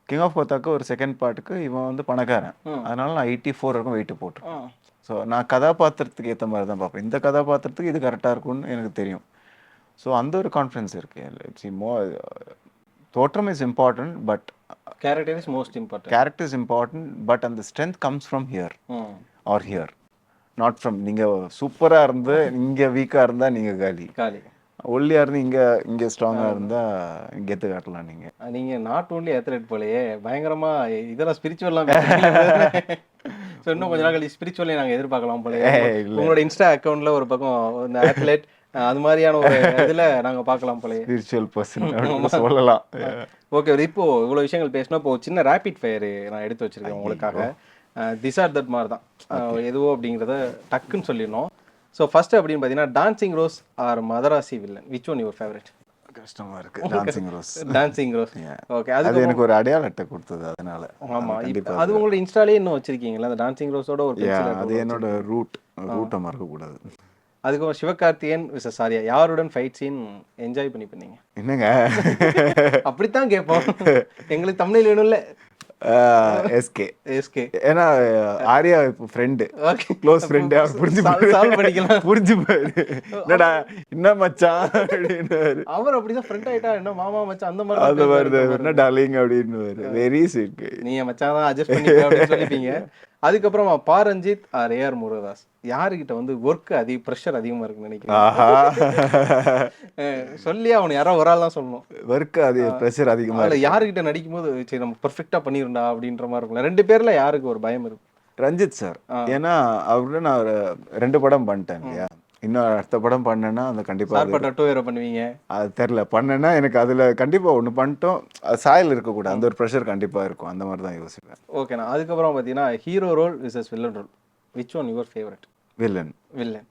கிங் ஆஃப் கோத்தாக்கு ஒரு செகண்ட் பார்ட்டுக்கு இவன் வந்து பணக்காரன். அதனால நான் எயிட்டி ஃபோர் இருக்கும் வெயிட் போட்டிருப்பேன் ஸோ நான் கதாபாத்திரத்துக்கு ஏற்ற மாதிரி தான் பார்ப்பேன். இந்த கதாபாத்திரத்துக்கு இது கரெக்டாக இருக்கும்னு எனக்கு தெரியும். ஸோ அந்த ஒரு கான்ஃபிடன்ஸ் இருக்கு. சி மோ தோற்றம் is important but character is most important character is important but அந்த strength comes from here or here not from நீங்கள் சூப்பராக இருந்து இங்கே வீக்காக இருந்தால் நீங்கள் காலி. காலி. ஒல்லியாக இருந்து இங்கே இங்கே ஸ்ட்ராங்காக இருந்தால் கெத்து காட்டலாம் நீங்கள் அஹ் நீங்க நாட் ஓன்லி அத்லெட் போலயே பயங்கரமா இதெல்லாம் ஸ்பிரிச்சுவல்லாம் ஸோ இன்னும் கொஞ்ச நாள் கழிச்சு ஸ்பிரிச்சுவலே நாங்க எதிர்பார்க்கலாம் இல்ல. உங்களோட இன்ஸ்டா அக்கவுண்ட்ல ஒரு பக்கம் இந்த அத்லெட் அது மாதிரியான ஒரு இதுல நாங்க பார்க்கலாம் போலயே. ஸ்பிரிச்சுவல் பர்சன் சொல்லலாம். ஓகே இப்போ இவ்வளவு விஷயங்கள் பேசணும் இப்போ ஒரு சின்ன ரேபிட் ஃபயர் நான் எடுத்து வச்சிருக்கேன் உங்களுக்காக. திஸ் ஆர் தட் மாதிரி தான் எதுவோ அப்படிங்கிறத டக்குன்னு சொல்லிடணும். ஸோ ஃபர்ஸ்ட் அப்படின்னு பார்த்தீங்கன்னா dancing rose or Madrasi villain which one your favourite கஷ்டமா இருக்கு. Dancing rose dancing rose okay அது எனக்கு ஒரு அடையாள அட்டை கொடுத்தது அதனால. ஆமா அது உங்களோட இன்ஸ்டாலே இன்னும் வச்சிருக்கீங்களா? அந்த டான்சிங் ரோஸோட ஒரு அது என்னோட ரூட் ரூட்டை மறக்க கூடாது அதுக்கு சிவகார்த்தியன் விச சாரியா யாருடன் ஃபைட் சீன் என்ஜாய் பண்ணி பண்ணீங்க? என்னங்க? அப்படித்தான் கேட்போம். எங்களுக்கு தமிழில் வேணும்ல. எஸ்கே எஸ்கே ஏன்னா ஆர்யா இப்போ ஃப்ரெண்டு ஓகே க்ளோஸ் ஃப்ரெண்டு அவர் புரிஞ்சு சால்வ் பண்ணிக்கலாம். புரிஞ்சு போயிரு என்னடா என்ன மச்சான்? அப்படின்னு அவர் அப்படிதான் ஃப்ரெண்ட் ஆயிட்டா என்ன மாமா மச்சான் அந்த மாதிரி அந்த மாதிரி. தான் என்ன டார்லிங் அப்படின்னு வெரி ஸ்வீட் நீங்க மச்சான் தான் அட்ஜஸ்ட் அப்படின்னு சொல்லிப்பீங்க. அதுக்கப்புறமா பா ரஞ்சித் ஆர் ஏஆர் முருகதாஸ். யாருகிட்ட வந்து ஒர்க் அதிக ப்ரெஷர் அதிகமா இருக்குன்னு நினைக்கிறேன் சொல்லி அவன் யாரோ ஒரு ஆள் தான் சொல்லணும். ஒர்க் அது ப்ரெஷர் அதிகமா அதுல யாருகிட்ட நடிக்கும் போது சரி நம்ம பெர்ஃபெக்டா பண்ணிருந்தா அப்படின்ற மாதிரி இருக்கும். ரெண்டு பேர்ல யாருக்கு ஒரு பயம் இருக்கும் ரஞ்சித் சார். ஏன்னா அவர்கிட்ட நான் ரெண்டு படம் பண்ணிட்டேன் இல்லையா? இன்னும் அடுத்த படம் பண்ணேன்னா அந்த கண்டிப்பா சார் அது- பட்ட டூ வேற பண்ணுவீங்க? அது தெரில பண்ணேன்னா எனக்கு அதுல கண்டிப்பா ஒண்ணு பண்ணிட்டோம். அது சாயல் இருக்கக்கூடாது அந்த ஒரு ப்ரெஷர் கண்டிப்பா இருக்கும். அந்த மாதிரி தான் யோசிப்பேன். ஓகேண்ணா அதுக்கப்புறம் பார்த்தீங்கன்னா hero role versus villain role which one your favourite villain villain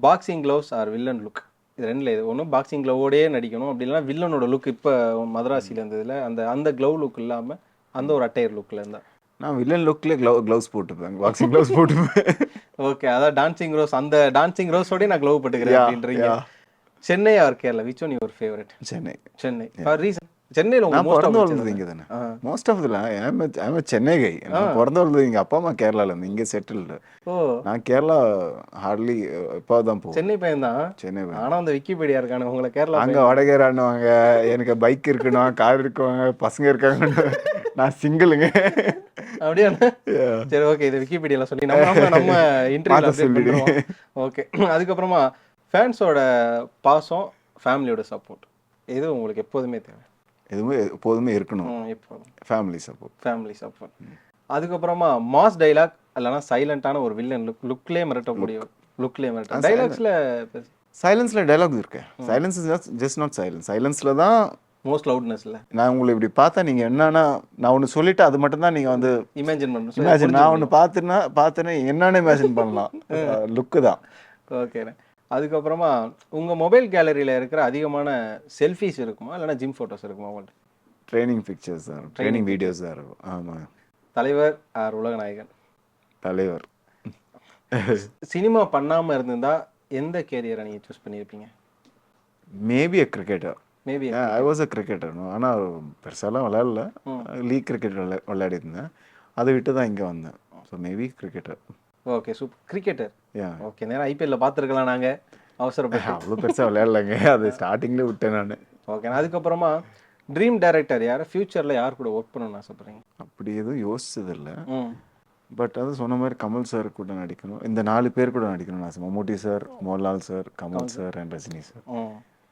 boxing gloves or villain look இது ரெண்டுல இது ஒன்று பாக்ஸிங் க்ளவோடயே நடிக்கணும். அப்படி இல்லைன்னா வில்லனோட லுக் இப்போ மதராசியில் இருந்ததுல அந்த அந்த க்ளவ் லுக் இல்லாமல் அந்த ஒரு அட்டையர் லுக்கில் இருந்தா. நான் வில்லன் லுக்லேயே க்ளவ் க்ளவுஸ் போட்டுப்பேன். பாக்ஸிங் க்ளவுஸ் போட்டுப்பேன். ஓகே அதான் டான்சிங் ரோஸ் அந்த டான்சிங் ரோஸோடய நான் க்ளவ் போட்டுக்கிறேன் அப்படின்றீங்க. Chennai or Kerala which one your favourite Chennai. Chennai. For reason சென்னையில் நான் பிறந்து வளர்ந்தது இங்கே தானே மோஸ்ட் ஆஃப் இதில் ஐம் சென்னை கை நான் பிறந்து வளர்ந்தது எங்கள் அப்பா அம்மா கேரளால இருந்து இங்கே செட்டில்டு ஓ. நான் கேரளா ஹார்ட்லி இப்போ தான் சென்னை பையன் தான்? சென்னை பையன். ஆனா அந்த விக்கிபீடியா இருக்கானு உங்களை கேரளா அங்க வடகேரானுவாங்க எனக்கு பைக் இருக்கணும் கார் இருக்குவாங்க பசங்க இருக்காங்க நான் சிங்கிளுங்க அப்படியா? சரி ஓகே இது விக்கிபீடியால சொல்லி நம்ம நம்ம. பண்றோம் ஓகே அதுக்கப்புறமா ஃபேன்ஸோட பாசம் ஃபேமிலியோட சப்போர்ட் இது உங்களுக்கு எப்போதுமே தேவை? எதுவுமே எப்போதுமே இருக்கணும். ஃபேமிலி சப்போர்ட் ஃபேமிலி சப்போர்ட் அதுக்கப்புறமா மாஸ் டைலாக் இல்லைன்னா சைலண்டான ஒரு வில்லன் லுக் லுக்லேயே மிரட்டக்கூடிய லுக்லேயே மிரட்ட டைலாக்ஸ்ல சைலன்ஸ்ல டைலாக் இருக்கு. Silence is just not silence சைலன்ஸ்ல தான் மோஸ்ட் லவுட்னஸ்ல நான் உங்களை இப்படி பார்த்தா நீங்க என்னன்னா நான் ஒன்று சொல்லிட்டு அது மட்டும் தான் நீங்க வந்து இமேஜின் பண்ணுறோம் இமேஜின் நான் ஒன்று பார்த்துன்னா பார்த்தேன்னா என்னன்னு இமேஜின் பண்ணலாம். லுக்கு தான். ஓகேண்ணே அதுக்கப்புறமா உங்க மொபைல் கேலரியில இருக்கிற அதிகமான செல்ஃபிஸ் இருக்குமா? இல்லைன்னா ஜிம் ஃபோட்டோஸ் இருக்குமா உங்கள்ட்ட? ட்ரைனிங் பிக்சர்ஸ் தான் ட்ரைனிங் வீடியோஸ் தான் இருக்கும். ஆமாம் தலைவர் ஆர் உலகநாயகன். தலைவர். சினிமா பண்ணாம இருந்திருந்தா எந்த கேரியரை நீங்க சூஸ் பண்ணியிருப்பீங்க maybe a cricketer maybe I was a cricketer ஆனால் பெருசாலாம் விளையாடல. லீக் கிரிக்கெட் விளையா விளையாடி இருந்தேன் அதை விட்டு தான் இங்கே வந்தேன். So maybe cricketer okay super cricketer okay நேரம் ஐபிஎல்ல பார்த்துருக்கலாம் நாங்க. அவசரப்பட்டு. அவ்வளோ பெருசாக விளையாடலைங்க. அது ஸ்டார்டிங்லேயே விட்டேன் நான். ஓகே அதுக்கப்புறமா ட்ரீம் டைரக்டர் யார்? ஃபியூச்சர்ல யார் கூட ஒர்க் பண்ணணும்னு ஆசைப்படுறீங்க? அப்படி எதுவும் யோசிச்சதில்லை ம். பட் அது சொன்ன மாதிரி கமல் சார் கூட நடிக்கணும். இந்த நாலு பேர் கூட நடிக்கணும்னு ஆசை. Mammootty sir Mohanlal sir Kamal sir and Rajini sir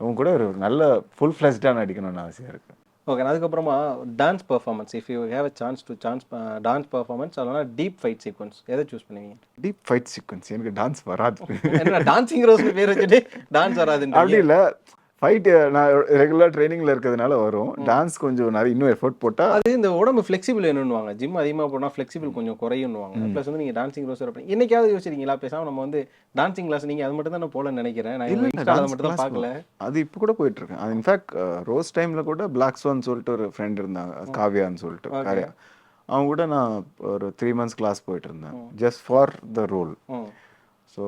அவங்க கூட ஒரு நல்ல ஃபுல் ஃப்ளெஷ்டாக நடிக்கணும்னு ஆசையாக இருக்கு. ஓகே அதுக்கப்புறமா dance performance if you have a chance to chance dance performance இல்லைனா டீப் ஃபைட் சீக்வன்ஸ் எதை சூஸ் பண்ணுவீங்க? டீப் ஃபைட் சீக்வன்ஸ் எனக்கு டான்ஸ் வராது. டான்சிங் ரோஸ் பேர் வச்சுட்டு டான்ஸ் வராதுன்னு அப்படி இல்லை. ஃபைட் நான் ரெகுலர் ட்ரைனிங்கில் இருக்கிறதுனால வரும். டான்ஸ் கொஞ்சம் நிறைய இன்னும் எஃபோர்ட் போட்டால் அது இந்த உடம்பு ஃப்ளெக்சிபிள் வேணும்னுவாங்க. ஜிம் அதிகமாக போனால் ஃப்ளெக்சிபிள் கொஞ்சம் குறையும்னுவாங்க. ப்ளஸ் வந்து நீங்கள் டான்சிங் ரோஸ் பண்ணி என்னைக்காவது யோசிச்சிருக்கீங்களா பேசாம நம்ம வந்து டான்சிங் கிளாஸ் நீங்கள் அது மட்டும் தான் போலன்னு நினைக்கிறேன். நான் அதை மட்டும் தான் பார்க்கல. அது இப்போ கூட போயிட்டு இருக்கேன் அது இன்ஃபேக்ட் ரோஸ் டைம்ல கூட பிளாக் ஸ்வான் சொல்லிட்டு ஒரு ஃப்ரெண்ட் இருந்தாங்க. காவியான்னு சொல்லிட்டு காரியா அவங்க கூட நான் ஒரு த்ரீ மந்த்ஸ் கிளாஸ் போயிட்டு இருந்தேன். Just for the role so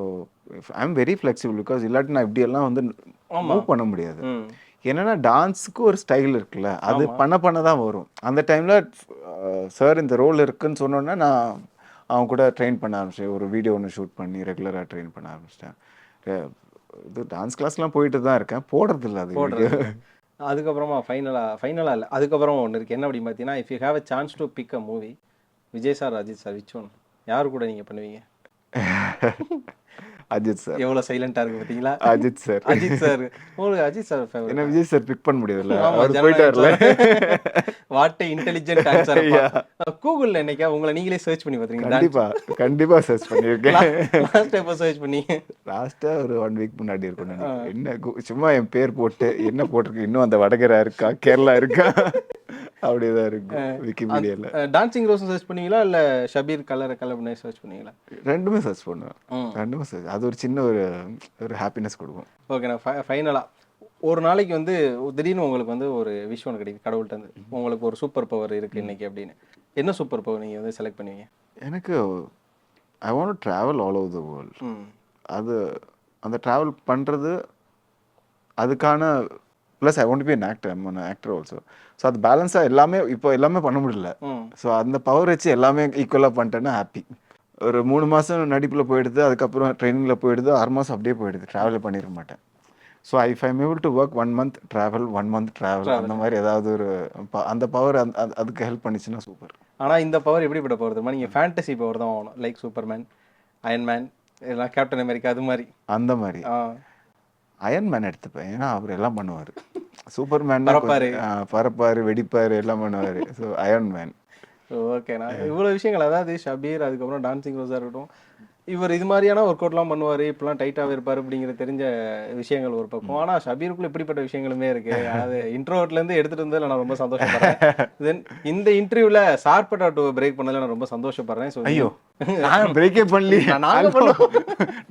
I am very flexible because இல்லாட்டி நான் இப்படியெல்லாம் வந்து மூவ் பண்ண முடியாது. என்னன்னா டான்ஸுக்கு ஒரு ஸ்டைல் இருக்குல்ல அது பண்ண பண்ண தான் வரும். அந்த டைம்ல சார் இந்த ரோல் இருக்குன்னு சொன்னோன்னே நான் அவங்க கூட ட்ரெயின் பண்ண ஆரம்பிச்சேன் ஒரு வீடியோ ஒன்று ஷூட் பண்ணி ரெகுலராக ட்ரெயின் பண்ண ஆரம்பிச்சிட்டேன். இது டான்ஸ் கிளாஸ்லாம் போயிட்டு தான் இருக்கேன். போடுறது இல்லை. அது. அதுக்கப்புறமா ஃபைனலாக ஃபைனலாக இல்லை. அதுக்கப்புறம் ஒன்று இருக்குது என்ன அப்படின்னு பார்த்தீங்கன்னா if you have a chance to pick a movie Vijay sir Ajith sir which one யார் கூட நீங்கள் பண்ணுவீங்க? அஜித் சார். எவ்வளோ சைலண்டாக இருக்கு பார்த்தீங்களா அஜித் சார். அஜித் சார். உங்களுக்கு அஜித் சார் ஃபேவரட் என்ன விஜய் சார் பிக் பண்ண முடியாதுல்ல? ஆமா, அவர் போயிட்டார்ல. வாட் இன்டெலிஜென்ட் ஆன்சர் கூகுள்ல என்னைக்கா உங்களை நீங்களே சர்ச் பண்ணி பாத்தீங்களா கண்டிப்பா கண்டிப்பா சர்ச் பண்ணியிருக்கேன். லாஸ்ட் டைம் சர்ச் பண்ணி லாஸ்டா ஒரு ஒன் வீக் முன்னாடி இருக்கும். என்ன சும்மா என் பேர் போட்டு என்ன போட்டிருக்கு? இன்னும் அந்த வடகரா இருக்கா? கேரளா இருக்கா? அப்படியேதான் இருக்கும் விக்கிபீடியால. டான்சிங் ரோஸ் சர்ச் பண்ணீங்களா? இல்ல ஷபீர் கலர் கலர் சர்ச் பண்ணீங்களா? ரெண்டுமே சர்ச் பண்ணுவேன். ரெண்டுமே சர்ச் அது ஒரு சின்ன ஒரு ஒரு ஹாப்பினஸ் கொடுக்கும். ஓகே நான் ஃபைனலா ஒரு நாளைக்கு வந்து திடீர்னு உங்களுக்கு வந்து ஒரு விஷ் ஒன்று கிடைக்குது கடவுள்கிட்ட இருந்து. உங்களுக்கு ஒரு சூப்பர் பவர் இருக்கு இன்னைக்கு அப்படின்னு. என்ன சூப்பர் பவர் நீங்க வந்து செலக்ட் பண்ணுவீங்க? எனக்கு I want travel all over the world அது அந்த ட்ராவல் பண்ணுறது அதுக்கான plus I won't be an actor. I'm an actor also so அது பேலன்ஸாக எல்லாமே இப்போ எல்லாமே பண்ண முடியல. ஸோ அந்த பவர் வச்சு எல்லாமே ஈக்குவலாக பண்ணிட்டேன்னா ஹாப்பி ஒரு மூணு மாதம் நடிப்பில் போயிடுது அதுக்கப்புறம் ட்ரைனிங்கில் போயிடுது ஆறு மாதம் அப்படியே போயிடுது. ட்ராவல் பண்ணிட மாட்டேன். So I I'm able to work one month travel one month travel அந்த மாதிரி ஏதாவது ஒரு அந்த பவர் அதுக்கு ஹெல்ப் பண்ணிச்சுன்னா சூப்பர் ஆனா இந்த பவர் எப்படிப்பட்ட பவர் தெரியுமா நீங்க ஃபேண்டசி பவர் தான் ஆகணும் லைக் சூப்பர்மேன் அயன்மேன் இதெல்லாம் கேப்டன் அமெரிக்கா அது மாதிரி. அந்த மாதிரி. ஆ அயன் மேன் எடுத்துப்பேன். ஏன்னா அவர் எல்லாம் பண்ணுவார். Super man பறப்பாரு. வெடிப்பாரு எல்லாம் பண்ணுவார். ஸோ அயன் மேன் ஓகேண்ணா இவ்வளோ விஷயங்கள் அதாவது ஷபீர் அதுக்கப்புறம் டான்சிங் ரோஸாக இருக்கட்டும் இவர் இது மாதிரியான ஒர்க் அவுட்லாம் பண்ணுவார் இப்படிலாம் டைட்டாகவே இருப்பார் அப்படிங்கிற தெரிஞ்ச விஷயங்கள் ஒரு பக்கம். ஆனால் ஷபீருக்குள்ள இப்படிப்பட்ட விஷயங்களுமே இருக்கு. அது இன்ட்ரோவர்ட்லேருந்து எடுத்துட்டு வந்ததில் நான் ரொம்ப சந்தோஷப்படுறேன். தென் இந்த இன்டர்வியூவில் சார்பட்டா டூ பிரேக் பண்ணதில் நான் ரொம்ப சந்தோஷப்படுறேன். ஸோ ஐயோ. நான் பிரேக்கே பண்ணலி நாங்க பண்ணுவோம்.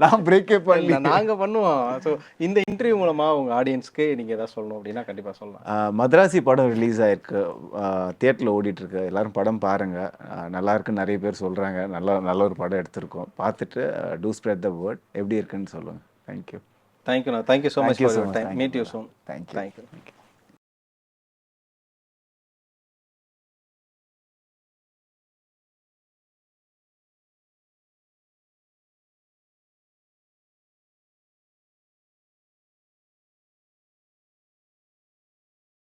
நான் பிரேக்கே பண்ணலி நாங்க பண்ணுவோம். ஸோ இந்த இன்டர்வியூ மூலமா உங்க ஆடியன்ஸ்க்கு நீங்க ஏதாவது சொல்லணும் அப்படின்னா கண்டிப்பா சொல்லலாம். மദ്രാசி படம் ரிலீஸ் ஆயிருக்கு. தியேட்டரில் ஓடிட்டு இருக்கு எல்லாரும் படம் பாருங்க. நல்லா இருக்குன்னு நிறைய பேர் சொல்றாங்க. நல்லா நல்ல ஒரு படம் எடுத்திருக்கோம். பார்த்துட்டு டூ ஸ்ப்ரெட் த வேர்ட் எப்படி இருக்குன்னு சொல்லுங்க. தேங்க்யூ தேங்க்யூண்ணா thank you so much meet. You soon thank you thank you